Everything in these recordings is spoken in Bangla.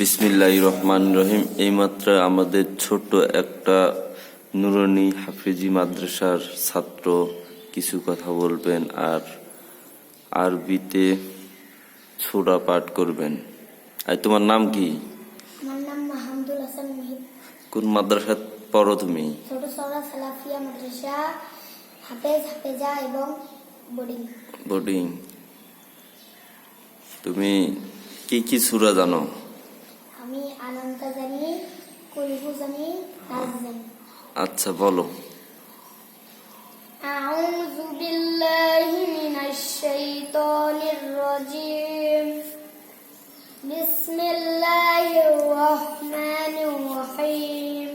বিসমিল্লাহ রহমান রহিম। এইমাত্র আমাদের ছোট্ট একটা নুরানি হাফিজি মাদ্রাসার ছাত্র কিছু কথা বলবেন আর আরবিতে ছোড়া পাঠ করবেন। আর তোমার নাম কি? কোন মাদ্রাসা পড়ো তুমি? ছোট বোর্ডিং। তুমি কি কি সুরা জানো? আমি আনন্দ জানি কুলহু জানি নাজ জানি আচ্ছা বলো أعوذ بالله من الشيطان الرجيم بسم الله الرحمن الرحيم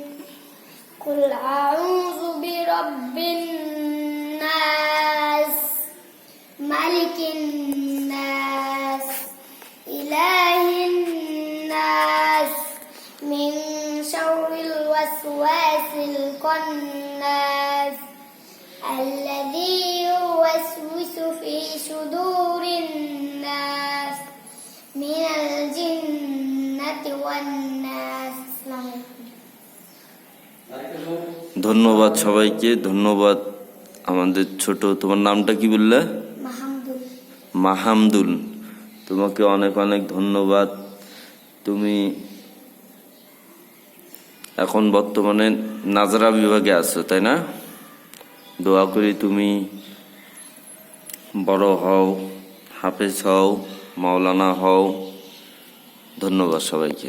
قل أعوذ برب الناس شر الوسواس الخناس الذي يوسوس في صدور الناس من الجنة والناس السلام عليكم. ধন্যবাদ সবাইকে ধন্যবাদ আমাদের ছোট তোমার নামটা কি বললে মাহমুদুল মাহামদুল তোমাকে অনেক অনেক ধন্যবাদ তুমি এখন বর্তমানে নাজরা বিভাগে আছো, তাই না? দোয়া করি তুমি বড় হও, হাফেজ হও, মাওলানা হও। ধন্যবাদ সবাইকে।